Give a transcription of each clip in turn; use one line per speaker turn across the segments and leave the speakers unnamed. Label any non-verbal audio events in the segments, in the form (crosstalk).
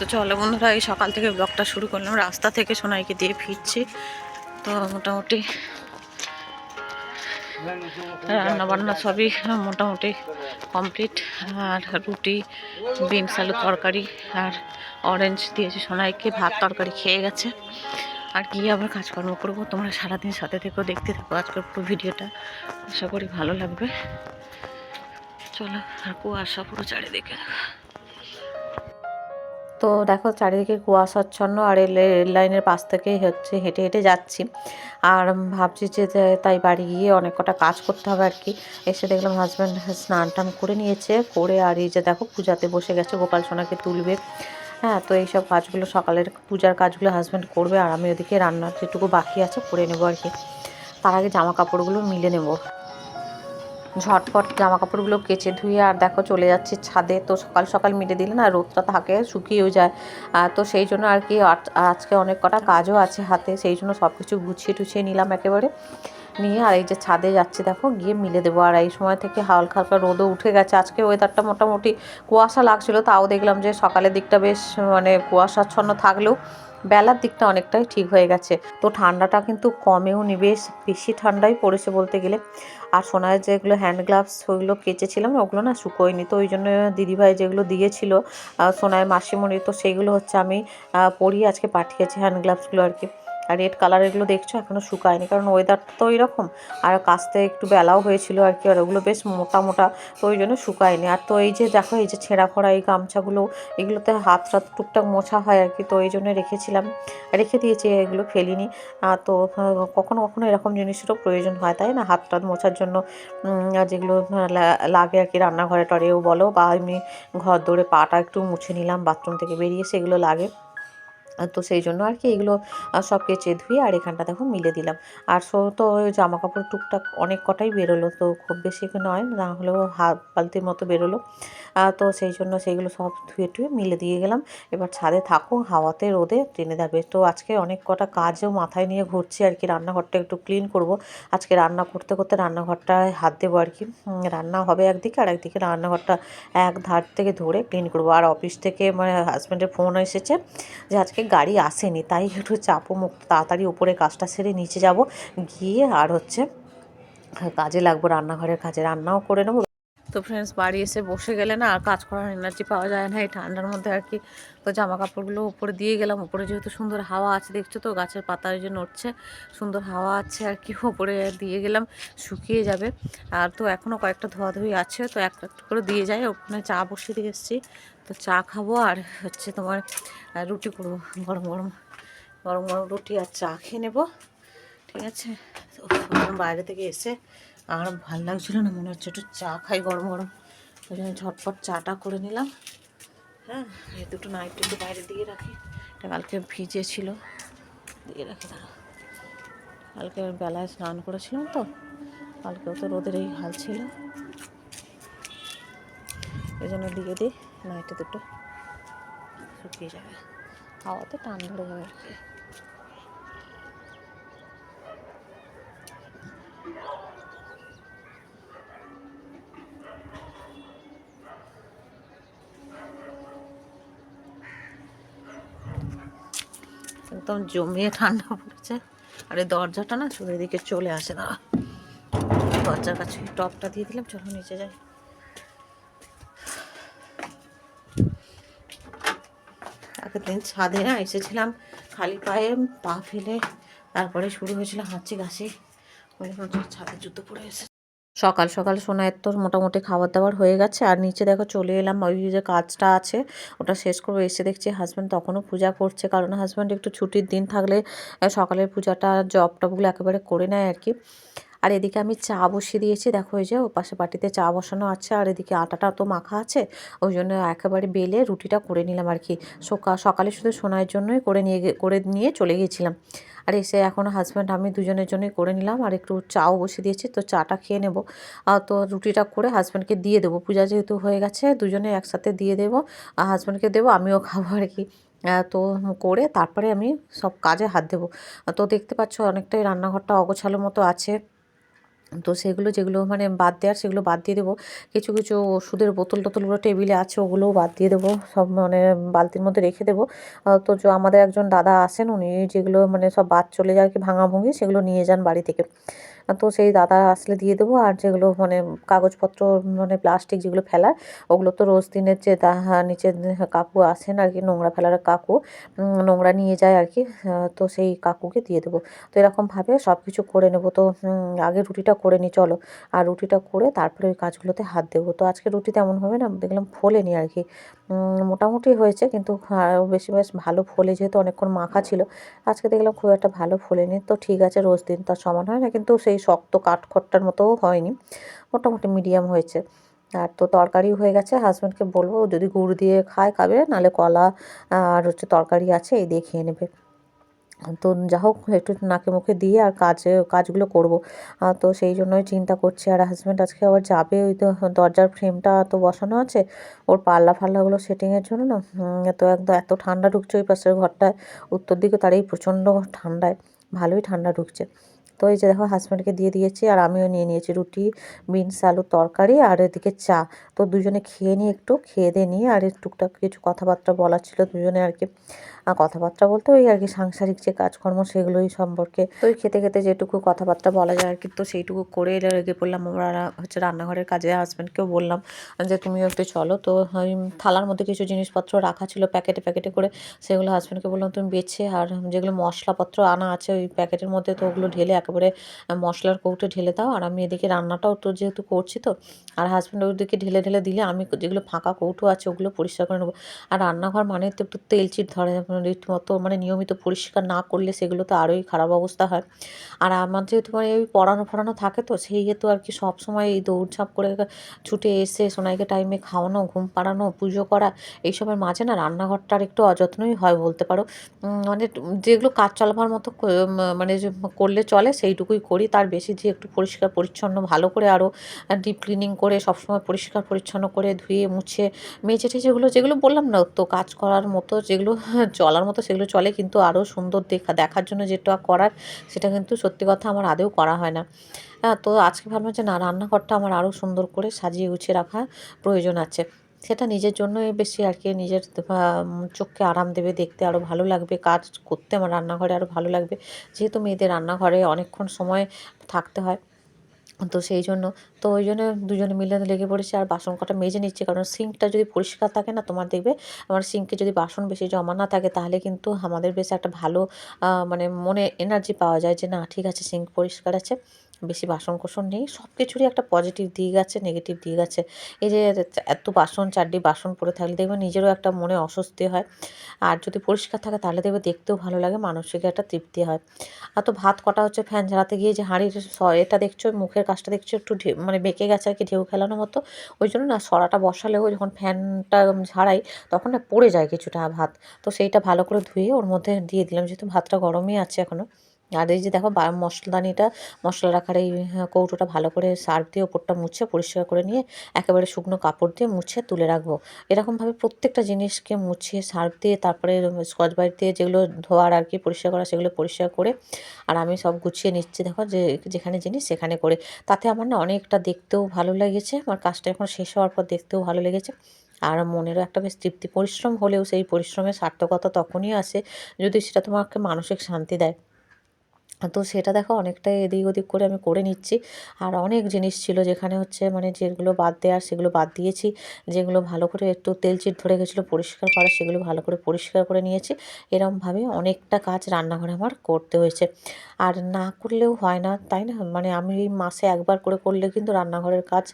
তো চলো বন্ধুরা, এই সকাল থেকে ব্লগটা শুরু করলাম। রাস্তা থেকে সোনাইকে দিয়ে ফিরছি। তো মোটামুটি রান্না বান্না সবই মোটামুটি কমপ্লিট। আর রুটি, বিনস আলু তরকারি আর অরেঞ্জ দিয়েছি সোনাইকে। ভাত, তরকারি খেয়ে গেছে। আর কি আবার কাজকর্ম করব। তোমরা সারাদিন সাথে থেকেও দেখতে থাকো আজকের পুরো ভিডিওটা। আশা করি ভালো লাগবে। চলো, আর কুয়াশা পুরো চারিদিকে। তো দেখো চারিদিকে কুয়াশাচ্ছন্ন আর রেল লাইনের পাশ থেকেই হচ্ছে হেঁটে হেঁটে যাচ্ছি। আর ভাবছি যে যে- তাই বাড়ি গিয়ে অনেক কটা কাজ করতে হবে আর কি। এসে দেখলাম হাজব্যান্ড স্নান টান করে নিয়েছে, করে আর এই যে দেখো পূজাতে বসে গেছে, গোপাল সোনাকে তুলবে। হ্যাঁ তো এইসব কাজগুলো, সকালের পূজার কাজগুলো হাজব্যান্ড করবে আর আমি ওদিকে রান্নার যেটুকু বাকি আছে করে নেব আর কি। তার আগে জামা কাপড়গুলো মিলে নেব। ঝটপট জামা কাপড়গুলো কেচে ধুয়ে আর দেখো চলে যাচ্ছে ছাদে। তো সকাল সকাল মিলে দিলে না রোদটা থাকে, শুকিয়েও যায়। তো সেই জন্য আর কি আজ- আজকে অনেক কটা কাজও আছে হাতে, সেই জন্য সব কিছু গুছিয়ে টুছিয়ে নিলাম একেবারে। নিয়ে আর এই যে ছাদে যাচ্ছে, দেখো গিয়ে মিলে দেবো। আর এই সময় থেকে হালকা হালকা রোদও উঠে গেছে। আজকে ওয়েদারটা মোটামুটি কুয়াশা লাগছিল, তাও দেখলাম যে সকালের দিকটা বেশ মানে কুয়াশাচ্ছন্ন থাকলেও বেলার দিকটা অনেকটাই ঠিক হয়ে গেছে। তো ঠান্ডাটা কিন্তু কমেও নি বেশ বেশি ঠান্ডাই পড়েছে বলতে গেলে। আর সোনার যেগুলো হ্যান্ড গ্লাভস ওইগুলো কেচেছিলাম ওগুলো না শুকোয়নি। তো ওই জন্য দিদিভাই যেগুলো দিয়েছিল সোনায় মাসিমণি তো সেইগুলো হচ্ছে আমি পরিয়ে আজকে পাঠিয়েছি হ্যান্ড গ্লাভসগুলো আর কি। আর রেড কালার এগুলো দেখছ? এখনও শুকায়নি। কারণ ওয়েদারটা তো এরকম আর কাস্তে একটু বেলাও হয়েছিল আর কি আর ওগুলো বেশ মোটা মোটা তো ওই জন্য শুকায়নি। আর তো এই যে দেখো এই যে ছেঁড়া ফোড়া এই গামছাগুলো এগুলোতে হাত টাত টুকটাক মোছা হয় আর কি তো এই জন্য রেখেছিলাম। রেখে দিয়েছি এগুলো ফেলিনি। তো আহ, কখনো কখনো এরকম জিনিসেরও প্রয়োজন হয় তাই না? হাত টাত মোছার জন্য যেগুলো লাগে আর কি রান্নাঘরে টরেও বলো বা এমনি ঘর দৌড়ে পাটা একটু মুছে নিলাম বাথরুম থেকে বেরিয়ে সেগুলো লাগে। তো সেই জন্য আর কি এগুলো সব কেচে ধুয়ে আর এখানটা দেখো মিলে দিলাম। আর সো তো জামা কাপড় টুকটাক অনেক কটাই বেরোলো, তো খুব বেশি নয়, না হলেও হাত বালতির মতো বেরোলো। তো সেই জন্য সেইগুলো সব ধুয়ে টুয়ে মিলে দিয়ে গেলাম। এবার ছাদে থাকো, হাওয়াতে, রোদে, টেনে যাবে তো আজকে অনেক কটা কাজও মাথায় নিয়ে ঘুরছি আর কি, রান্নাঘরটা একটু ক্লিন করব। আজকে রান্না করতে করতে রান্নাঘরটায় হাত দেবো আর কি। রান্না হবে একদিকে আর একদিকে রান্নাঘরটা এক ধার থেকে ধরে ক্লিন করব। আর অফিস থেকে মানে হাজব্যান্ডের ফোন এসেছে যে আজকে গাড়ি আসেনি, তাই একটু চাপও মুক্ত তাড়াতাড়ি উপরে কাজটা সেরে নিচে যাব। গিয়ে আর হচ্ছে, কাজে লাগবো, রান্নাঘরের কাজে। রান্নাও করে নেব। তো ফ্রেন্ডস বাড়ি এসে বসে গেলে না আর কাজ করার এনার্জি পাওয়া যায় না। এই ঠান্ডার মধ্যে আর কি তো জামা কাপড়গুলো উপরে দিয়ে গেলাম। উপরে যেহেতু সুন্দর হাওয়া আছে, দেখছ তো? গাছের পাতা ওই যে নড়ছে, সুন্দর হাওয়া আছে আর কি। উপরে দিয়ে গেলাম, শুকিয়ে যাবে। আর তো এখনও কয়েকটা ধোয়াধুয়ি আছে, তো এক একটা করে দিয়ে যায় ওখানে চা বসিয়ে দিয়ে এসেছি। তো চা খাব আর হচ্ছে তোমার রুটি করব। গরম গরম গরম গরম রুটি আর চা খেয়ে নেব। ঠিক আছে? বাইরে থেকে এসে আর ভালো লাগছিল না, মনে হচ্ছে একটু চা খাই গরম গরম। ওই জন্য ঝটপট চাটা করে নিলাম। হ্যাঁ এই দুটো নাইট একটু বাইরে দিয়ে রাখি। এটা কালকে ভিজে ছিল দিয়ে রাখি, দাঁড়া। কালকে বেলায় স্নান করেছিলাম তো কালকেও তো রোদের এই হাল ছিল। এই জন্য দিয়ে দিই নাইটে দুটো শুকিয়ে যাবে। হাওয়াতে টান ধরে যাবে একদম জমিয়ে ঠান্ডা পড়েছে। আর এই দরজাটা না শুধু এদিকে চলে আসে না দরজার কাছে টপটা দিয়ে দিলাম, চলো নিচে যাই। আগের দিন ছাদে না এসেছিলাম, খালি পায়ে পা ফেলে, তারপরে শুরু হয়েছিল হাঁচি জন্য ছাদে জুতো পরে এসে সকাল সকাল সোনায়ের তোর মোটামুটি খাবার দাবার হয়ে গেছে। আর নিচে দেখো চলে এলাম, ওই যে কাজটা আছে, ওটা শেষ করব। এসে দেখছি হাজব্যান্ড তখনও পূজা করছে, কারণ হাজব্যান্ড একটু ছুটির দিন থাকলে সকালের পূজাটা জব টবগুলো একেবারে করে নেয় আর কি। আর এদিকে আমি চা বসিয়ে দিয়েছি। দেখো এই যে ও পাশে বাটিতে চা বসানো আছে আর এদিকে আটাটা তো মাখা আছে। ওই জন্য একেবারে বেলে রুটিটা করে নিলাম আর কি। সকাল সকালে শুধু সোনার জন্যই করে নিয়ে করে নিয়ে চলে গিয়েছিলাম। আর এসে এখন হাজব্যান্ড আমি দুজনের জন্যই করে নিলাম আর একটু চাও বসিয়ে দিয়েছি। তো চাটা খেয়ে নেব। তো রুটিটা করে হাজব্যান্ডকে দিয়ে দেবো। পূজা যেহেতু হয়ে গেছে, দুজনে একসাথে দিয়ে দেবো। আর হাজব্যান্ডকে দেবো, আমিও খাব আর কি। তো করে তারপরে আমি সব কাজে হাত দেবো। তো দেখতে পাচ্ছ অনেকটাই রান্নাঘরটা অগোছালো মতো আছে। তো সেগুলো যেগুলো মানে বাদ দেওয়ার সেগুলো বাদ দিয়ে দেবো। কিছু কিছু ওষুধের বোতল টোতলগুলো টেবিলে আছে, ওগুলোও বাদ দিয়ে দেবো। সব মানে বালতির মধ্যে রেখে দেবো। তো আমাদের একজন দাদা আসেন, উনি যেগুলো মানে সব বাদ চলে যায় আর কি ভাঙাভুঙি, সেগুলো নিয়ে যান বাড়ি থেকে। তো সেই দাদা আসলে দিয়ে দেবো। আর যেগুলো মানে কাগজপত্র মানে প্লাস্টিক যেগুলো ফেলার, ওগুলো তো রোজ দিনের যে তাহা নিচে কাকু আসেন আর কি, নোংরা ফেলার কাকু। নোংরা নিয়ে যায় আর কি তো সেই কাকুকে দিয়ে দেবো। তো এরকমভাবে সব কিছু করে নেব। তো আগে রুটিটা করে নিই চলো। আর রুটিটা করে তারপরে ওই কাজগুলোতে হাত দেবো। তো আজকে রুটি তেমনভাবে না, দেখলাম ফোলেনি আর কি। মোটামুটি হয়েছে, কিন্তু বেশি, বেশ ভালো ফলে যেহেতু অনেকক্ষণ মাখা ছিল, আজকে দেখলাম খুব একটা ভালো ফোলেনি। তো ঠিক আছে, রোজ দিন তার সমান হয় না, কিন্তু সেই শক্ত কাঠখট্টার মতোও হয়নি, মোটামুটি মিডিয়াম হয়েছে। আর তো তরকারিও হয়ে গেছে হাজব্যান্ডকে বলব যদি গুড় দিয়ে খায় খাবে নালে কলা আর হচ্ছে তরকারি আছে, এই দিয়ে খেয়ে নেবে। তো যা হোক, একটু নাকে মুখে দিয়ে আর কাজে, কাজগুলো করব। তো সেই জন্যই চিন্তা করছি, আর হাজব্যান্ড আজকে আবার যাবে ওই তো দরজার ফ্রেমটা তো বসানো আছে, ওর পাল্লা ফাল্লাগুলো সেটিংয়ের জন্য না তো একদম এত ঠান্ডা ঢুকছে ওই পাশের ঘরটায়, উত্তর দিকে তার এই প্রচণ্ড ঠান্ডায়, ভালোই ঠান্ডা ঢুকছে। তো এই যে দেখো হাজব্যান্ডকে দিয়ে দিয়েছি, আর আমিও নিয়ে নিয়েছি রুটি, বিনস, আলুর তরকারি, আর এদিকে চা। তো দুজনে খেয়ে নিয়ে একটু, খেয়ে দিয়ে নিয়ে আর টুকটাক কিছু কথাবার্তা বলার ছিল দুজনে আর কি। কথাবার্তা বলতে ওই আর কি সাংসারিক যে কাজকর্ম সেগুলোই সম্পর্কে। ওই খেতে খেতে যেটুকু কথাবার্তা বলা যায় আর কি, তো সেইটুকু করে লেগে পড়লাম। আমরা হচ্ছে রান্নাঘরের কাজে হাজব্যান্ডকেও বললাম যে, তুমিও একটু চলো। তো থালার মধ্যে কিছু জিনিসপত্র রাখা ছিল প্যাকেটে প্যাকেটে করে, সেগুলো হাজব্যান্ডকে বললাম, তুমি বেছে আর যেগুলো মশলাপত্র আনা আছে ওই প্যাকেটের মধ্যে, তো ওগুলো ঢেলে একেবারে মশলার কৌটো ঢেলে দাও। আর আমি এদিকে রান্নাটাও তো যেহেতু করছি তো, আর হাজব্যান্ড ওদিকে ঢেলে ঢেলে দিলে আমি যেগুলো ফাঁকা কৌটো আছে ওগুলো পরিষ্কার করে নেব। আর রান্নাঘর মানে তো একটু তেলচিট ধরে রীতিমতো মানে নিয়মিত পরিষ্কার না করলে সেগুলো তো আরোই খারাপ অবস্থা হয়। আর আমার যেহেতু মানে ওই পড়ানো ফড়ানো থাকে তো, সেই হেতু আর কি সব সময় এই দৌড়ঝাঁপ করে ছুটে এসে সোনাইকে টাইমে খাওয়ানো, ঘুম পাড়ানো, পুজো করা, এইসবের মাঝে না রান্নাঘরটার একটু অযত্নই হয় বলতে পারো। মানে যেগুলো কাজ চলাবার মতো মানে করলে চলে সেইটুকুই করি। তার বেশি যে একটু পরিষ্কার পরিচ্ছন্ন, ভালো করে আরও ডিপ ক্লিনিং করে, সবসময় পরিষ্কার পরিচ্ছন্ন করে ধুয়ে, মুছে মেঝে টেঝেগুলো যেগুলো বললাম না, তো কাজ করার মতো যেগুলো চলার মতো সেগুলো চলে কিন্তু আরও সুন্দর দেখা, দেখার জন্য যেটা করার সেটা কিন্তু সত্যি কথা আমার আদেও করা হয় না। হ্যাঁ তো আজকে ভাবলাম যে না, রান্নাঘরটা আমার আরও সুন্দর করে সাজিয়ে গুছিয়ে রাখা প্রয়োজন আছে। সেটা নিজের জন্যই বেশি আর কি, নিজের চোখকে আরাম দেবে, দেখতে আরও ভালো লাগবে, কাজ করতে আমার রান্নাঘরে আরও ভালো লাগবে। যেহেতু মেয়েদের রান্নাঘরে অনেকক্ষণ সময় থাকতে হয় তো সেই জন্য, তো ওই জন্য দুজনে মিলে লেগে পড়েছে আর বাসন কটা মেজে নিচ্ছে। কারণ সিঙ্কটা যদি পরিষ্কার থাকে না, তোমার দেখবে আমার সিঙ্কে যদি বাসন বেশি জমা না থাকে, তাহলে কিন্তু আমাদের বেশ একটা ভালো মানে মনে এনার্জি পাওয়া যায় যে, না, ঠিক আছে, সিঙ্ক পরিষ্কার আছে। বেশি বাসন কোসন নেই। সব কিছুরই একটা পজিটিভ দিক আছে নেগেটিভ দিক আছে। এই যে এত বাসন, চারটি বাসন পড়ে থাকলে দেখবে নিজেরও একটা মনে অস্বস্তি হয়। আর যদি পরিষ্কার থাকে তাহলে দেখবে দেখতেও ভালো লাগে, মানসিক একটা তৃপ্তি হয়। আর তো ভাত কটা হচ্ছে ফ্যান ঝাড়াতে গিয়ে যে হাঁড়ির এটা দেখছ, মুখের কাজটা দেখছ, একটু মানে বেঁকে গেছে আর কি ঢেউ খেলানোর মতো। ওই জন্য না সরাটা বসালেও যখন ফ্যানটা ঝাড়াই তখন না পড়ে যায় কিছুটা ভাত। তো সেইটা ভালো করে ধুয়ে ওর মধ্যে দিয়ে দিলাম, যেহেতু ভাতটা গরমই আছে এখনও আর এই যে দেখো মশলাদানিটা, মশলা রাখার এই কৌটোটা ভালো করে সার্ফ দিয়ে ওপরটা মুছে পরিষ্কার করে নিয়ে একেবারে শুকনো কাপড় দিয়ে মুছে তুলে রাখব। এরকমভাবে প্রত্যেকটা জিনিসকে মুছিয়ে সার্ফ দিয়ে তারপরে স্কচ ব্রাইট দিয়ে যেগুলো ধোয়ার আর কি পরিষ্কার করা সেগুলো পরিষ্কার করে আর আমি সব গুছিয়ে নিচ্ছি দেখো যে, যেখানে জিনিস সেখানে করে। তাতে আমার না অনেকটা দেখতেও ভালো লেগেছে, আমার কাজটা এখন শেষ হওয়ার পর দেখতেও ভালো লেগেছে। আর মনেরও একটা বেশ তৃপ্তি, পরিশ্রম হলেও সেই পরিশ্রমের সার্থকতা তখনই আসে যদি সেটা তোমাকে মানসিক শান্তি দেয়। তো সেটা দেখো অনেকটাই এদিক ওদিক করে আমি করে নিচ্ছি। আর অনেক জিনিস ছিল যেখানে হচ্ছে মানে যেগুলো বাদ দেওয়ার সেগুলো বাদ দিয়েছি। যেগুলো ভালো করে একটু তেল চিট ধরে গেছিল পরিষ্কার করা সেগুলো ভালো করে পরিষ্কার করে নিয়েছি। এরমভাবে অনেকটা কাজ রান্নাঘরে আমার করতে হয়েছে। আর না করলেও হয় না, তাই না? মানে আমি মাসে একবার করে করলে কিন্তু রান্নাঘরের কাজ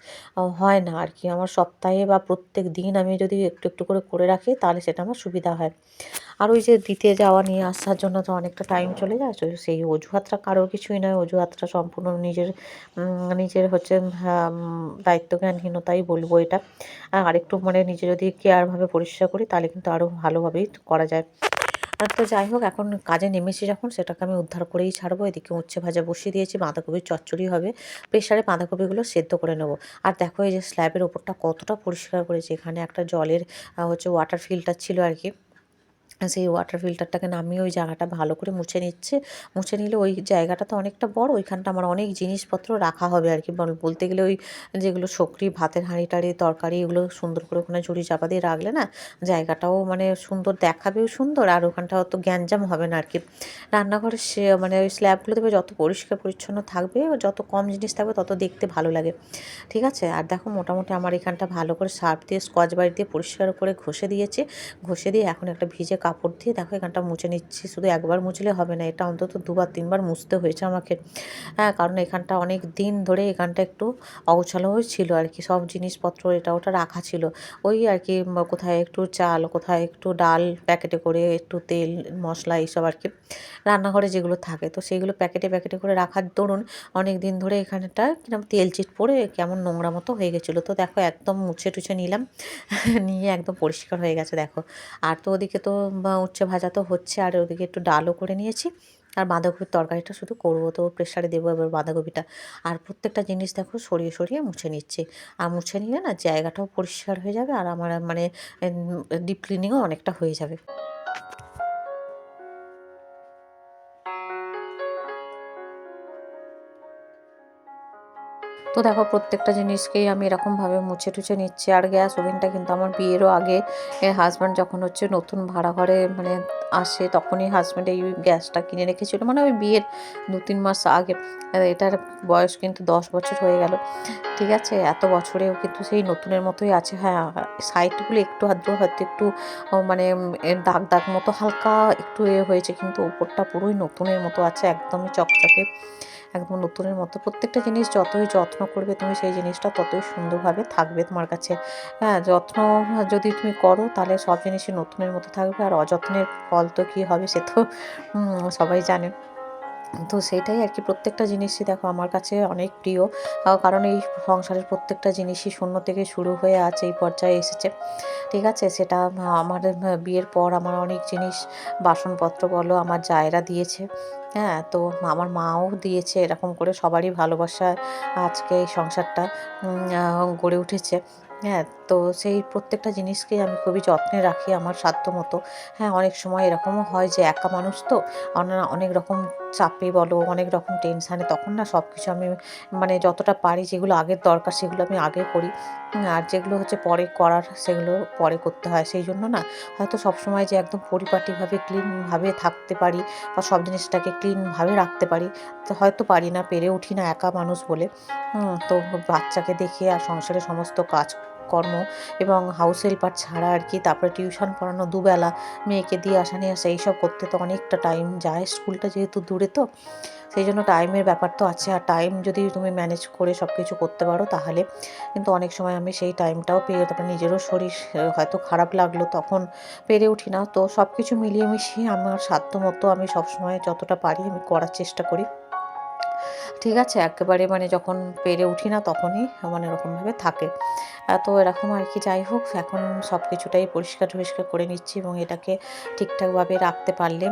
হয় না আর কি। আমার সপ্তাহে বা প্রত্যেক দিন আমি যদি একটু একটু করে করে রাখি তাহলে সেটা আমার সুবিধা হয়। আর ওই যে দিতে যাওয়া নিয়ে আসার জন্য তো অনেকটা টাইম চলে যায়, তো সেই অজুহাতটা কারোর কিছুই নয়, অজুহাতটা সম্পূর্ণ নিজের নিজের হচ্ছে দায়িত্বজ্ঞানহীনতাই বলব এটা। আর একটু মানে নিজে যদি কেয়ারভাবে পরিষ্কার করি, তাহলে কিন্তু আরও ভালোভাবেই করা যায়। আর তো যাই হোক, এখন কাজে নেমেছি যখন, সেটাকে আমি উদ্ধার করেই ছাড়বো। এদিকে উচ্ছে ভাজা বসিয়ে দিয়েছি, বাঁধাকপির চচ্চড়ি হবে। প্রেশারে বাঁধাকপিগুলো সেদ্ধ করে নেব। আর দেখো এই যে স্ল্যাবের ওপরটা কতটা পরিষ্কার করেছে, এখানে একটা জলের হচ্ছে ওয়াটার ফিল্টার ছিল আর কি। সেই ওয়াটার ফিল্টারটাকে নামিয়ে ওই জায়গাটা ভালো করে মুছে নিচ্ছে। মুছে নিলে ওই জায়গাটা তো অনেকটা বড়, ওইখানটা আমার অনেক জিনিসপত্র রাখা হবে আর কি বলতে গেলে ওই যেগুলো সকরি ভাতের হাঁড়ি টাড়ি তরকারি, এগুলো সুন্দর করে ওখানে ঝুড়ি চাপা দিয়ে রাখলে না জায়গাটাও মানে সুন্দর দেখাবেও সুন্দর আর ওখানটা অত গ্যাঞ্জাম হবে না আর কি রান্নাঘরের সে মানে ওই স্ল্যাবগুলো দেবে যত পরিষ্কার পরিচ্ছন্ন থাকবে, যত কম জিনিস থাকবে তত দেখতে ভালো লাগে। ঠিক আছে? আর দেখো মোটামুটি আমার এখানটা ভালো করে সার্ফ দিয়ে স্কচ বাইট দিয়ে পরিষ্কার করে ঘষে দিয়েছে। ঘষে দিয়ে এখন একটা ভিজে কাপড় দিয়ে দেখো, এখানটা মুছে নিচ্ছি। শুধু একবার মুছলে হবে না, এটা অন্তত দুবার, তিনবার মুছতে হয়েছে আমাকে। হ্যাঁ কারণ এখানটা অনেক দিন ধরে এখানটা একটু অগোছালো ছিল আর কি, সব জিনিসপত্র এটা ওটা রাখা ছিল। ওই আর কি কোথায় একটু চাল, কোথায় একটু ডাল প্যাকেটে করে একটু তেল, মশলা এইসব আর কি রান্নাঘরে যেগুলো থাকে, তো সেইগুলো প্যাকেটে প্যাকেটে করে রাখার দরুন অনেক দিন ধরে এখানটা কিরম তেল চিট পড়ে কেমন নোংরা মতো হয়ে গেছিল। তো দেখো, একদম মুছে টুছে নিলাম, নিয়ে একদম পরিষ্কার হয়ে গেছে, দেখো। আর তো ওদিকে তো উচ্ছে ভাজা তো হচ্ছে, আর ওদিকে একটু ডালও করে নিয়েছি। আর বাঁধাকপির তরকারিটা শুধু করব, তো প্রেশারে দেবো এবার বাঁধাকপিটা। আর প্রত্যেকটা জিনিস দেখো সরিয়ে সরিয়ে মুছে নিচ্ছে। আর মুছে নিলে না জায়গাটাও পরিষ্কার হয়ে যাবে, আর আমার মানে ডিপ ক্লিনিংও অনেকটা হয়ে যাবে। তো দেখো, প্রত্যেকটা জিনিসকেই আমি এরকমভাবে মুছে টুছে নিচ্ছি। আর গ্যাস ওভেনটা কিন্তু আমার বিয়েরও আগে হাজব্যান্ড যখন হচ্ছে নতুন ভাড়া ঘরে মানে আসে, তখনই হাজব্যান্ড এই গ্যাসটা কিনে রেখেছিল। মানে ওই বিয়ের দু তিন মাস আগে। এটার বয়স কিন্তু দশ বছর হয়ে গেল। ঠিক আছে? এত বছরেও কিন্তু সেই নতুনের মতোই আছে। হ্যাঁ সাইডগুলো একটু আধটু হয়তো একটু মানে দাগ দাগ মতো হালকা একটু এ হয়েছে, কিন্তু উপরটা পুরোই নতুনের মতো আছে, একদমই চকচকে। একদম নতুনের মতো। প্রত্যেকটা জিনিস যতই যত্ন করবে তুমি সেই জিনিসটা ততই সুন্দরভাবে থাকবে তোমার কাছে। হ্যাঁ যত্ন যদি তুমি করো তাহলে সব জিনিসই নতুনের মতো থাকবে। আর অযত্নের ফল তো কী হবে সে তো সবাই জানে। তো সেটাই আর কি প্রত্যেকটা জিনিসই দেখো আমার কাছে অনেক প্রিয়। কারণ এই সংসারের প্রত্যেকটা জিনিসই শূন্য থেকে শুরু হয়ে আছে, এই পর্যায়ে এসেছে। ঠিক আছে? সেটা আমার বিয়ের পর আমার অনেক জিনিস, বাসনপত্র বলো, আমার জায়রা দিয়েছে। হ্যাঁ তো আমার মাও দিয়েছে, এরকম করে সবারই ভালোবাসা আজকে এই সংসারটা গড়ে উঠেছে। হ্যাঁ তো সেই প্রত্যেকটা জিনিসকেই আমি খুবই যত্নে রাখি আমার সাধ্য মতো হ্যাঁ অনেক সময় এরকমও হয় যে একা মানুষ তো অনা- অনেক রকম চাপে বলো, অনেক রকম টেনশানে তখন না সব কিছু আমি মানে যতটা পারি যেগুলো আগের দরকার সেগুলো আমি আগে করি। আর যেগুলো হচ্ছে পরে করার সেগুলো পরে করতে হয়। সেই জন্য না হয়তো সবসময় যে একদম পরিপাটিভাবে ক্লিনভাবে থাকতে পারি বা সব জিনিসটাকে ক্লিনভাবে রাখতে পারি হয়তো পারি না, পেরে উঠি না একা মানুষ বলে। তো বাচ্চাকে দেখে আর সংসারের সমস্ত কাজ কর্ম এবং হাউস হেল্পার ছাড়া আর কি, তারপরে টিউশন পড়ানো দুবেলা, মেয়েকে দিয়ে আসা নিয়ে আসা, এইসব করতে তো অনেকটা টাইম যায়। স্কুলটা যেহেতু দূরে তো, সেই জন্য টাইমের ব্যাপার তো আছে। আর টাইম যদি তুমি ম্যানেজ করে সব কিছু করতে পারো তাহলে, কিন্তু অনেক সময় আমি সেই টাইমটাও পেয়ে, তারপরে নিজেরও শরীর হয়তো খারাপ লাগল, তখন পেরে উঠি না। তো সব কিছু মিলিয়ে মিশিয়ে আমার সাধ্য মতো আমি সবসময় যতটা পারি আমি করার চেষ্টা করি। ঠিক আছে, একেবারে মানে যখন পেরে উঠি না তখনই মানে এরকমভাবে থাকে। তো এরকম আর কি, যাই হোক, এখন সব কিছুটাই পরিষ্কার টরিষ্কার করে নিচ্ছি এবং এটাকে ঠিকঠাকভাবে রাখতে পারলে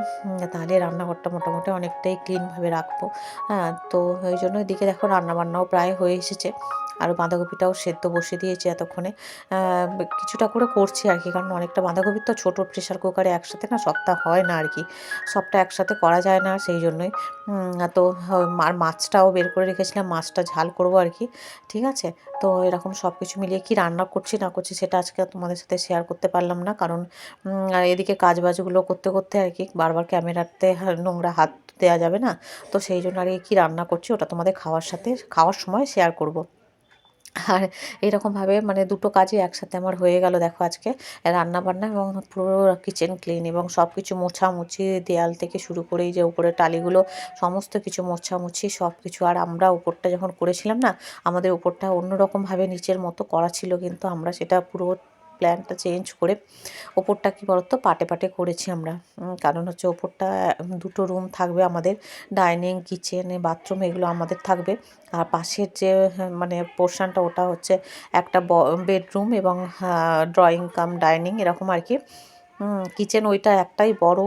তাহলে রান্নাঘরটা মোটামুটি অনেকটাই ক্লিনভাবে রাখব। হ্যাঁ তো ওই জন্য এদিকে দেখো রান্নাবান্নাও প্রায় হয়ে এসেছে। আর বাঁধাকপিটাও সেদ্ধ বসিয়ে দিয়েছি এতক্ষণে। কিছুটা করে করছি আর কি, কারণ অনেকটা বাঁধাকপি তো ছোটো প্রেশার কুকারে একসাথে না সবটা হয় না আর কি। সবটা একসাথে করা যায় না, সেই জন্যই। তো আর মাছটাও বের করে রেখেছিলাম, মাছটা ঝাল করব আর কি, ঠিক আছে? তো এরকম সব কিছু মিলিয়ে কি রান্না করছি, না করছি সেটা আজকে তোমাদের সাথে শেয়ার করতে পারলাম না। কারণ এদিকে কাজ বাজগুলো করতে করতে আর কি বারবার ক্যামেরাতে নোংরা হাত দেওয়া যাবে না। তো সেই জন্য আর কী রান্না করছি, ওটা তোমাদের খাওয়ার সাথে, খাওয়ার সময় শেয়ার করব। আর এরকমভাবে মানে দুটো কাজই একসাথে আমার হয়ে গেল দেখো আজকে। রান্না বান্না এবং পুরো কিচেন ক্লিন এবং সব কিছু মোছামুছি, দেয়াল থেকে শুরু করেই যে উপরে টালিগুলো, সমস্ত কিছু মোছামুছি সব কিছু আর আমরা উপরটা যখন করেছিলাম না, আমাদের উপরটা অন্যরকমভাবে নিচের মতো করা ছিল কিন্তু আমরা সেটা পুরো প্ল্যানটা চেঞ্জ করে ওপরটা কী বলতো পাটে পাটে করেছি আমরা। কারণ হচ্ছে ওপরটা দুটো রুম থাকবে আমাদের ডাইনিং কিচেন বাথরুম এগুলো আমাদের থাকবে। আর পাশের যে হ্যাঁ, মানে পোর্শনটা ওটা হচ্ছে একটা বেডরুম এবং ড্রয়িং কাম ডাইনিং এরকম আর কি। কিচেন ওইটা একটাই বড়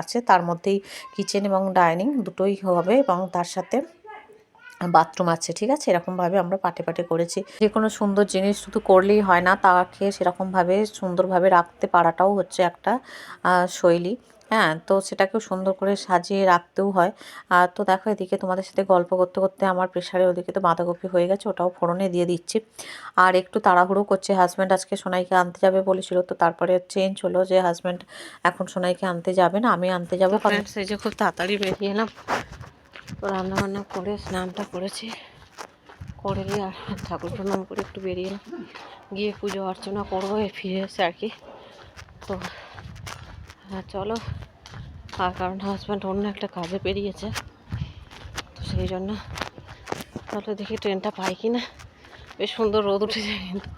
আছে। তার মধ্যেই কিচেন এবং ডাইনিং দুটোই হবে এবং তার সাথে বাথরুম আছে, ঠিক আছে? এরকমভাবে আমরা পাটে পাটে করেছি। যে কোনো সুন্দর জিনিস শুধু করলেই হয় না, তাকে সেরকমভাবে সুন্দরভাবে রাখতে পারাটাও হচ্ছে একটা শৈলী। হ্যাঁ তো সেটাকেও সুন্দর করে সাজিয়ে রাখতেও হয়। আর তো দেখো এদিকে তোমাদের সাথে গল্প করতে করতে আমার প্রেশারে ওদিকে তো বাঁধাকপি হয়ে গেছে, ওটাও ফোড়নে দিয়ে দিচ্ছি। আর একটু তাড়াহুড়ো করছে হাজব্যান্ড আজকে সোনাইকে আনতে যাবে বলেছিল, তো তারপরে চেঞ্জ হলো যে হাজব্যান্ড এখন সোনাইকে আনতে যাবে না, আমি আনতে যাব। সেই যে খুব তাড়াতাড়ি বেরিয়ে এলাম। রান্না বান্না করে, স্নানটা করেছি। করে দিয়ে আর ঠাকুর প্রণাম করে একটু বেরিয়ে। গিয়ে পুজো অর্চনা করব ফিরে এসে আর কি। তো হ্যাঁ চলো। আর কারণ হাজব্যান্ড অন্য একটা কাজে বেরিয়েছে। তো সেই জন্য তাহলে দেখি ট্রেনটা পাই কি না। বেশ সুন্দর রোদ উঠেছে, কিন্তু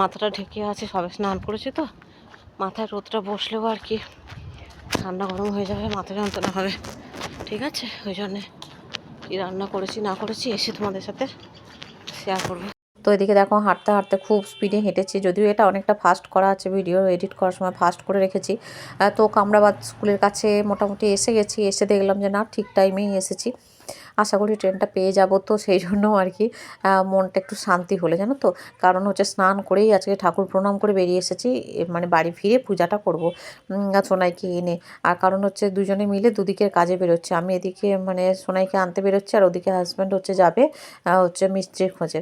মাথাটা ঢেকে আছে, সবে স্নান করেছি তো। মাথায় রোদটা বসলেও আর কি। ঠান্ডা গরম হয়ে যাবে, মাথা যন্ত্রণা হবে। ঠিক আছে, ওই জন্যে। কী রান্না করেছি না করেছি এসে তোমাদের সাথে শেয়ার করব। তো এদিকে দেখো হাঁটতে হাঁটতে খুব স্পিডে হেঁটেছি। যদিও এটা অনেকটা ফাস্ট করা আছে ভিডিও এডিট করার সময় ফাস্ট করে রেখেছি। তো কামরাবাদ স্কুলের কাছে মোটামুটি এসে গেছি। এসে দেখলাম যে না, ঠিক টাইমেই এসেছি। আশা করি ট্রেনটা পেয়ে যাব তো সেই জন্য আর কি। মনটা একটু শান্তি হলে, জানো তো? কারণ হচ্ছে স্নান করেই আজকে ঠাকুর প্রণাম করে বেরিয়ে এসেছি। মানে বাড়ি ফিরে পূজাটা করব। সোনাইকে এনে। আর কারণ হচ্ছে দুজনে মিলে দুদিকের কাজে বেরোচ্ছে। আমি এদিকে মানে সোনাইকে আনতে বেরোচ্ছি আর ওদিকে হাজব্যান্ড হচ্ছে যাবে হচ্ছে মিস্ত্রির খোঁজে।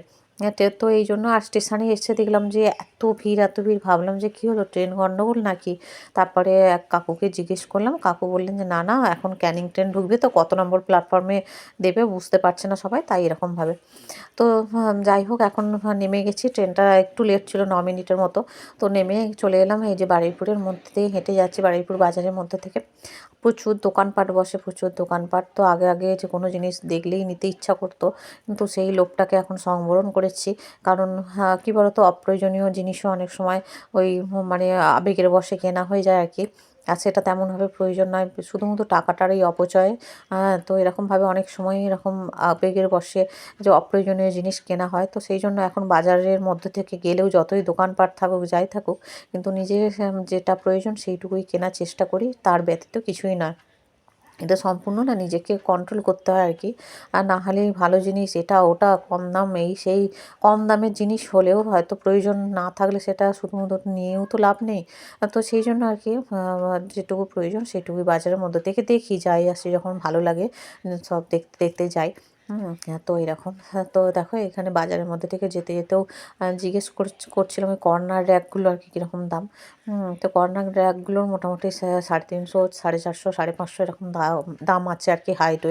তে- তো এই জন্য আর স্টেশনে এসে দেখলাম যে এত ভিড় এত ভিড়। ভাবলাম যে কী হলো, ট্রেন গন্ডগোল নাকি? তারপরে এক কাকুকে জিজ্ঞেস করলাম, কাকু বললেন যে, না না, এখন ক্যানিং ট্রেন ঢুকবে তো, কত নম্বর প্ল্যাটফর্মে দেবে বুঝতে পারছে না সবাই, তাই এরকমভাবে। তো যাই হোক, এখন নেমে গেছি, ট্রেনটা একটু লেট ছিল, ন মিনিটের মতো। তো নেমে চলে এলাম, এই যে বারুইপুরের মধ্যে দিয়ে হেঁটে যাচ্ছি বারুইপুর বাজারের মধ্যে থেকে। প্রচুর দোকানপাট বসে প্রচুর দোকানপাট। তো আগে আগে যে কোনো জিনিস দেখলেই নিতে ইচ্ছা করতো। কিন্তু সেই লোভটাকে এখন সংবরণ করেছি। কারণ হ্যাঁ, কী বলতো অপ্রয়োজনীয় জিনিসও অনেক সময় ওই মানে আবেগের বসে কেনা হয়ে যায় আর কি। আর সেটা তেমনভাবে প্রয়োজন নয় শুধুমাত্র টাকাটারই অপচয়। হ্যাঁ, তো এরকমভাবে অনেক সময় এরকম আবেগের বসে যে অপ্রয়োজনীয় জিনিস কেনা হয় তো সেই জন্য এখন বাজারের মধ্যে থেকে গেলেও যতই দোকানপাট থাকুক যাই থাকুক কিন্তু নিজের যেটা প্রয়োজন সেইটুকুই কেনার চেষ্টা করি তার ব্যতীত কিছুই নয়। এটা সম্পূর্ণ না নিজেকে কন্ট্রোল করতে হয় আর কি আর না হলে ভালো জিনিস এটা ওটা কম দাম, এই সেই কম দামের জিনিস হলেও হয়তো প্রয়োজন না থাকলে সেটা শুধুমাত্র নিয়েও তো লাভ নেই। তো সেই জন্য আর কি যেটুকু প্রয়োজন সেটুকুই বাজারের মধ্যে থেকে দেখি, যাই আসি যখন ভালো লাগে, সব দেখতে দেখতে যাই। তো এরকম। হ্যাঁ, তো দেখো এখানে বাজারের মধ্যে থেকে যেতে যেতেও জিজ্ঞেস করছ- করছিলাম ওই কর্নার র্যাকগুলো আর কি কীরকম দাম। তো কর্নার র্যাকগুলোর মোটামুটি সাড়ে তিনশো সাড়ে চারশো সাড়ে পাঁচশো এরকম দাম আছে আর কি হাইট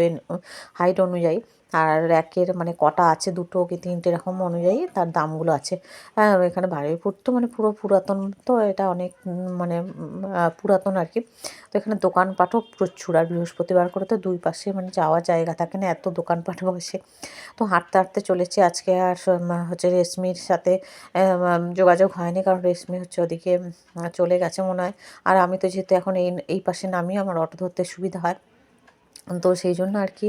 হাইট অনুযায়ী। আর র্যাকের মানে কটা আছে দুটো কি তিনটে এরকম অনুযায়ী তার দামগুলো আছে। হ্যাঁ এখানে বারুইপুর তো মানে পুরো পুরাতন তো এটা অনেক মানে পুরাতন আর কি। তো এখানে দোকানপাটও প্রচুর আর বৃহস্পতিবার করে তো দুই পাশে মানে যাওয়ার জায়গা থাকে না, এত দোকানপাট বসে। তো হাঁটতে হাঁটতে চলেছি আজকে আর হচ্ছে রেশমির সাথে যোগাযোগ হয়নি কারণ রেশমি হচ্ছে ওদিকে চলে গেছে মনে হয়। আর আমি তো যেহেতু এখন এই এই পাশে নামিয়ে আমার অটো ধরতে সুবিধা হয়। তো সেই জন্য আর কি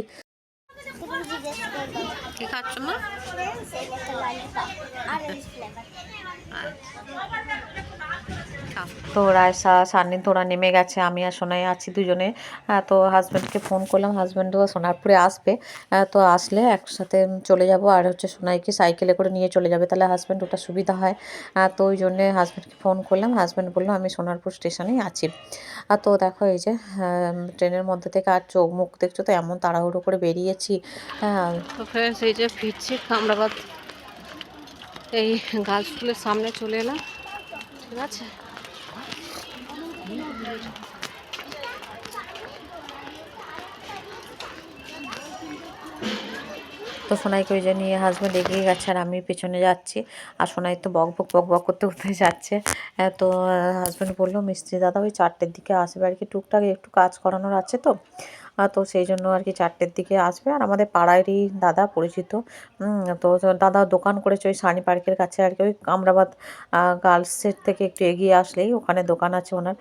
ጌታችማ
তো রায়সা সান্নি তোরা নেমে গেছে। আমি আর সোনাই আছি দুজনে। তো হাজব্যান্ডকে ফোন করলাম। হাজব্যান্ডও সোনারপুরে আসবে। তো আসলে একসাথে চলে যাব। আর হচ্ছে সোনাইকে সাইকেলে করে নিয়ে চলে যাবে। তাহলে হাজব্যান্ড ওটা সুবিধা হয়। তো ওই জন্যে হাজব্যান্ডকে ফোন করলাম। হাজব্যান্ড বলল, আমি সোনারপুর স্টেশনেই আছি। আর তো দেখো এই যে ট্রেনের মধ্যে থেকে আর চোখ মুখ দেখছ তো, এমন তাড়াহুড়ো করে বেরিয়েছি। হ্যাঁ তো এই যে ফিরছি কামরাবাদ এই গার্লস স্কুলের সামনে চলে এলাম। ঠিক আছে? তো সোনাইকে ওই যে নিয়ে হাজব্যান্ড এগিয়ে গেছে আর আমি পেছনে যাচ্ছি। আর সোনাই তো বক বক বক বক করতে করতে যাচ্ছে। তো হাজব্যান্ড বলল, মিস্ত্রি দাদা, ওই চারটের দিকে আসবে আর কি। টুকটাক একটু কাজ করানোর আছে তো? তো সেই জন্য আর কি চারটের দিকে আসবে। আর আমাদের পাড়ারই দাদা পরিচিত তো দাদা দোকান করেছে ওই সানি পার্কের কাছে আর কি, ওই কামরাবাদ গার্লসের থেকে একটু এগিয়ে আসলেই ওখানে দোকান আছে ওনার।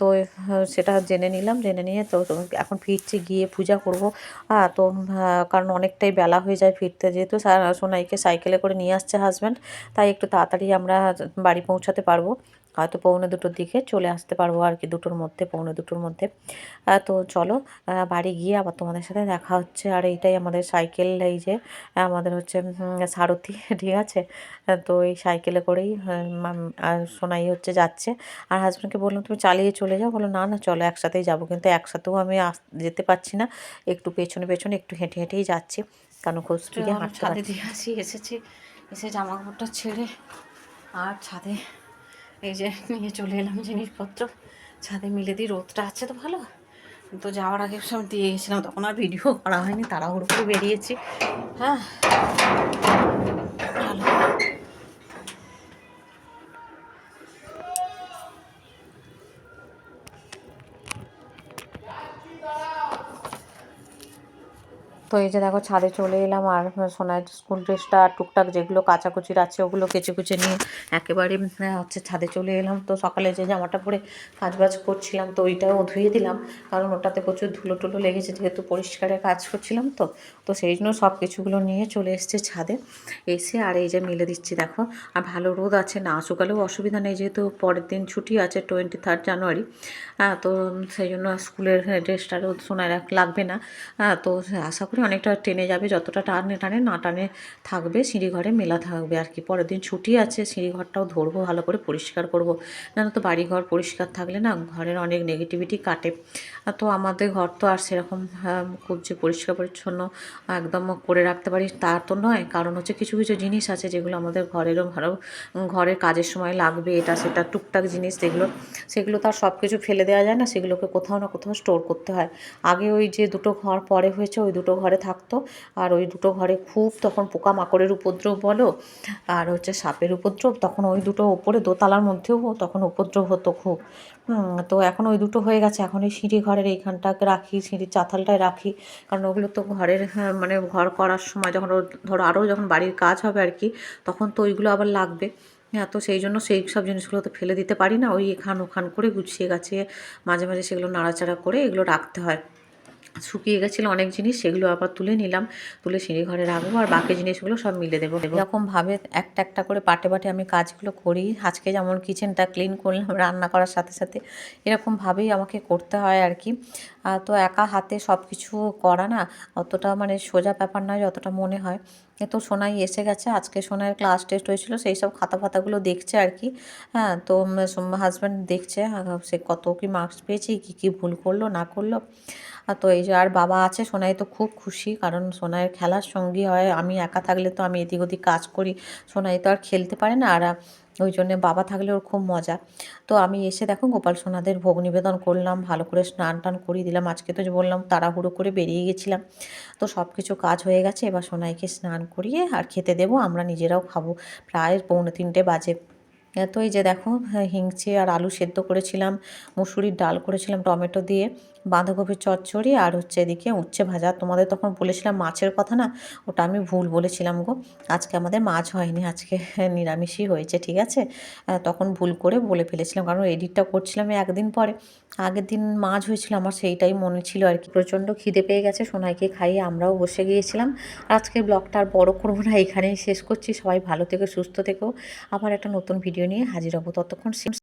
তো সেটা জেনে নিলাম, জেনে নিয়ে তো এখন ফিরছি, গিয়ে পূজা করব। তো কারণ অনেকটাই বেলা হয়ে যায় ফিরতে যেহেতু সোনাইকে সাইকেলে করে নিয়ে আসছে হাজব্যান্ড তাই একটু তাড়াতাড়ি আমরা বাড়ি পৌঁছাতে পারব। হয়তো পৌনে দুটোর দিকে চলে আসতে পারব আর কি দুটোর মধ্যে পৌনে দুটোর মধ্যে। তো চলো বাড়ি গিয়ে আবার তোমাদের সাথে দেখা হচ্ছে। আর এইটাই আমাদের সাইকেল এই যে আমাদের হচ্ছে সারথি (laughs) ঠিক আছে? তো এই সাইকেলে করেই সোনাই হচ্ছে যাচ্ছে। আর হাজব্যান্ডকে বললাম তুমি চালিয়ে চলে যাও। বলো না না চলো একসাথেই যাব। কিন্তু একসাথেও আমি আস- যেতে পারছি না। একটু পেছনে পেছনে একটু হেঁটে হেঁটেই যাচ্ছি। কারণ খুব স্পিডে হাঁটতে ছাদে দিয়ে আসি এসেছি। এসে জামা কাপড়টা ছেড়ে আর ছাদে এই যে নিয়ে চলে এলাম জিনিসপত্র। ছাদে মিলে দিই রোদটা আছে তো ভালো। তো যাওয়ার আগে সব দিয়ে গেছিলাম তখন আর ভিডিও করা হয়নি, তাড়াহুড়ো করে বেরিয়েছি। হ্যাঁ। তো এই যে দেখো ছাদে চলে এলাম আর সোনার স্কুল ড্রেসটা, টুকটাক যেগুলো কাচাকুচির আছে ওগুলো কেচে কুচে নিয়ে একেবারে হচ্ছে ছাদে চলে এলাম। তো সকালে যে জামাটা পরে কাজ বাজ করছিলাম, তো ওইটাও ধুয়ে দিলাম। কারণ ওটাতে প্রচুর ধুলো টুলো লেগেছে, যেহেতু পরিষ্কারের কাজ করছিলাম তো। তো সেই জন্য সব কিছুগুলো নিয়ে চলে এসেছে ছাদে। এসে আর এই যে মেলে দিচ্ছি, দেখো। আর ভালো রোদ আছে, না শুকালেও অসুবিধা নেই, যেহেতু পরের দিন ছুটি আছে টোয়েন্টি থার্ড জানুয়ারি হ্যাঁ তো সেই জন্য স্কুলের ড্রেসটা রোদ লাগবে না। হ্যাঁ তো আশা করি অনেকটা টেনে যাবে যতটা টানে টানে না টানে থাকবে সিঁড়িঘরে মেলা থাকবে আর কি। পরের দিন ছুটি আছে সিঁড়িঘরটাও ধরবো ভালো করে পরিষ্কার করব। জানো তো বাড়িঘর পরিষ্কার থাকলে না ঘরের অনেক নেগেটিভিটি কাটে। তো আমাদের ঘর তো আর সেরকম হ্যাঁ, খুব যে পরিষ্কার পরিচ্ছন্ন একদম করে রাখতে পারি তা তো নয়। কারণ হচ্ছে কিছু কিছু জিনিস আছে যেগুলো আমাদের ঘরেরও ভালো ঘরের কাজের সময় লাগবে এটা সেটা টুকটাক জিনিস যেগুলো সেগুলো তো আর সব কিছু ফেলে দেওয়া যায় না সেগুলোকে কোথাও না কোথাও স্টোর করতে হয়। আগে ওই যে দুটো ঘর পরে হয়েছে ওই দুটো ঘরে থাকতো। আর ওই দুটো ঘরে খুব তখন পোকামাকড়ের উপদ্রব বলো আর হচ্ছে সাপের উপদ্রব তখন ওই দুটো ওপরে দোতলার মধ্যেও তখন উপদ্রব হতো খুব। তো এখন ওই দুটো হয়ে গেছে। এখন ওই সিঁড়ি ঘরের এইখানটাকে রাখি সিঁড়ির চাতালটায় রাখি। কারণ ওগুলো তো ঘরের হ্যাঁ, মানে ঘর করার সময় যখন ধরো আরও যখন বাড়ির কাজ হবে আর কি তখন তো ওইগুলো আবার লাগবে। হ্যাঁ তো সেই জন্য সেই সব জিনিসগুলো তো ফেলে দিতে পারি না। ওই এখান ওখান করে গুছিয়ে গাছিয়ে মাঝে মাঝে সেগুলো নাড়াচাড়া করে এগুলো রাখতে হয়। শুকিয়ে গেছিল অনেক জিনিস, সেগুলো আবার তুলে নিলাম। তুলে সিঁড়ি ঘরে রাখব আর বাকি জিনিসগুলো সব মিলে দেবো। এরকমভাবে একটা একটা করে পাটে পাটে আমি কাজগুলো করি। আজকে যেমন কিচেনটা ক্লিন করলাম, রান্না করার সাথে সাথে এরকমভাবেই আমাকে করতে হয় আর কি তো একা হাতে সব কিছু করা না, অতটা মানে সোজা ব্যাপার নয় যতটা মনে হয়। তো সোনাই এসে গেছে, আজকে সোনাইয়ের ক্লাস টেস্ট হয়েছিল, সেই সব খাতা ফাতাগুলো দেখছে আর কি হ্যাঁ তো হাজব্যান্ড দেখছে সে কত কি মার্কস পেয়েছি, কী কী ভুল করল, না করল। তো এই যে আর বাবা আছে সোনাই তো খুব খুশি কারণ সোনাইয়ের খেলার সঙ্গী হয় আমি একা থাকলে তো আমি এদিক ওদিক কাজ করি সোনাই তো আর খেলতে পারে না আর ওই জন্যে বাবা থাকলে ওর খুব মজা। তো আমি এসে দেখো গোপাল সোনাদের ভোগ নিবেদন করলাম ভালো করে স্নান টান করিয়ে দিলাম আজকে তো বললাম তাড়াহুড়ো করে বেরিয়ে গেছিলাম। তো সব কিছু কাজ হয়ে গেছে এবার সোনাইকে স্নান করিয়ে আর খেতে দেবো আমরা নিজেরাও খাব প্রায় পৌনে তিনটে বাজে। তো এই যে দেখো হ্যাঁ, হিংচে আর আলু সেদ্ধ করেছিলাম মুসুরির ডাল করেছিলাম টমেটো দিয়ে বাঁধাকপির চচ্চড়ি আর হচ্ছে এদিকে উচ্ছে ভাজা। তোমাদের তখন বলেছিলাম মাছের কথা না? ওটা আমি ভুল বলেছিলাম গো। আজকে আমাদের মাছ হয়নি, আজকে (laughs) নিরামিষই হয়েছে, ঠিক আছে? তখন ভুল করে বলে ফেলেছিলাম, কারণ এডিটটা করছিলাম একদিন পরে। আগের দিন মাছ হয়েছিল, আমার সেইটাই মনে ছিল আর কি। প্রচণ্ড খিদে পেয়ে গেছে, সোনাইকে খাইয়ে আমরাও বসে গিয়েছিলাম। আজকে ব্লগটা আর বড় করব না, এখানেই শেষ করছি। সবাই ভালো থেকো, সুস্থ থেকেও আবার একটা নতুন ভিডিও নিয়ে হাজির হব ততক্ষণ।